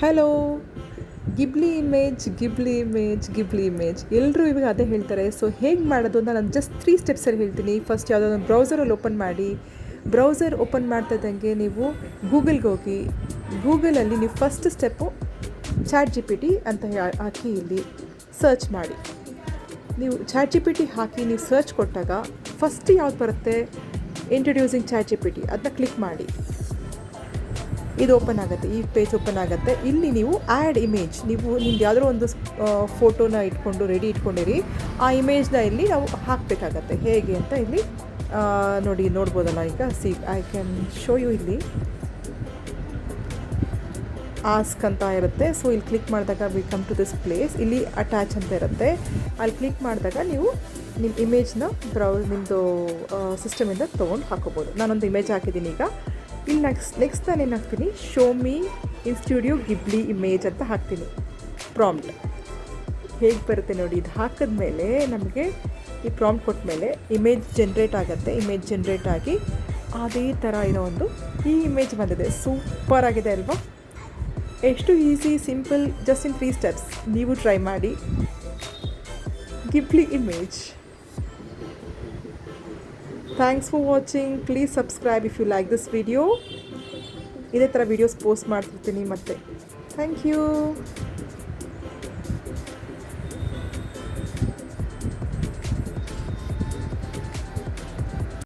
Hello Ghibli image Ghibli image Ghibli image ಎಲ್ಲರೂ ಇವಾಗ ಅದೇ ಹೇಳ್ತಾರೆ. ಸೊ ಹೇಗೆ ಮಾಡೋದು ಅಂತ ನಾನು ಜಸ್ಟ್ ತ್ರೀ ಸ್ಟೆಪ್ಸಲ್ಲಿ ಹೇಳ್ತೀನಿ. ಫಸ್ಟ್ ಯಾವುದೋ ಒಂದು ಬ್ರೌಸರಲ್ಲಿ ಓಪನ್ ಮಾಡಿ. ಬ್ರೌಸರ್ ಓಪನ್ ಮಾಡ್ತಾ ಇದ್ದಂಗೆ ನೀವು ಗೂಗಲ್ಗೆ ಹೋಗಿ. ಗೂಗಲಲ್ಲಿ ನೀವು first step Chat G P T ಅಂತ ಹಾಕಿ ಇಲ್ಲಿ ಸರ್ಚ್ ಮಾಡಿ. ನೀವು ಚಾಟ್ ಜಿ ಪಿ ಟಿ ಹಾಕಿ ನೀವು ಸರ್ಚ್ ಕೊಟ್ಟಾಗ ಫಸ್ಟ್ ಯಾವ್ದು ಬರುತ್ತೆ? Introducing Chat G P T ಅದನ್ನ ಕ್ಲಿಕ್ ಮಾಡಿ. ಇದು ಓಪನ್ ಆಗುತ್ತೆ, ಈ ಪೇಜ್ ಓಪನ್ ಆಗುತ್ತೆ. ಇಲ್ಲಿ ನೀವು ಆ್ಯಡ್ ಇಮೇಜ್ ನೀವು ನಿಮ್ದು ಯಾವುದೋ ಒಂದು ಫೋಟೋನ ಇಟ್ಕೊಂಡು ರೆಡಿ ಇಟ್ಕೊಂಡಿರಿ. ಆ ಇಮೇಜ್ನ ಇಲ್ಲಿ ನಾವು ಹಾಕಬೇಕಾಗತ್ತೆ. ಹೇಗೆ ಅಂತ ಇಲ್ಲಿ ನೋಡಿ, ನೋಡ್ಬೋದಲ್ಲ ಈಗ? See I can show you ಇಲ್ಲಿ. ಆಸ್ಕ್ ಅಂತ ಇರುತ್ತೆ. ಸೊ ಇಲ್ಲಿ ಕ್ಲಿಕ್ ಮಾಡಿದಾಗ we come to this place ಇಲ್ಲಿ ಅಟ್ಯಾಚ್ ಅಂತ ಇರುತ್ತೆ. ಅಲ್ಲಿ ಕ್ಲಿಕ್ ಮಾಡಿದಾಗ ನೀವು ನಿಮ್ಮ ಇಮೇಜ್ನ ಬ್ರೌ ನಿಮ್ಮದು ಸಿಸ್ಟಮಿಂದ ತೊಗೊಂಡು ಹಾಕೋಬೋದು. ನಾನೊಂದು ಇಮೇಜ್ ಹಾಕಿದ್ದೀನಿ ಈಗ. ಇಲ್ಲಿ ನೆಕ್ಸ್ಟ್ ನೆಕ್ಸ್ಟ್ ನಾನು ಏನು show me in Studio Ghibli image ಅಂತ ಹಾಕ್ತೀನಿ. ಪ್ರಾಂಪ್ಟ್ ಹೇಗೆ ಬರುತ್ತೆ ನೋಡಿ, ಇದು ಹಾಕಿದ ಮೇಲೆ ನಮಗೆ ಈ ಪ್ರಾಂಪ್ಟ್ ಕೊಟ್ಟ ಮೇಲೆ ಇಮೇಜ್ ಜನ್ರೇಟ್ ಆಗುತ್ತೆ. ಇಮೇಜ್ ಜನ್ರೇಟ್ ಆಗಿ ಅದೇ ಥರ ಇರೋ ಒಂದು ಈ ಇಮೇಜ್ ಬಂದಿದೆ. ಸೂಪರ್ ಆಗಿದೆ ಅಲ್ವಾ? ಎಷ್ಟು easy simple just in three steps ನೀವು ಟ್ರೈ ಮಾಡಿ. Ghibli image thanks for watching please subscribe if you like this video ಇದೇ ಥರ ವೀಡಿಯೋಸ್ ಪೋಸ್ಟ್ ಮಾಡ್ತಿರ್ತೀನಿ ಮತ್ತೆ. Thank you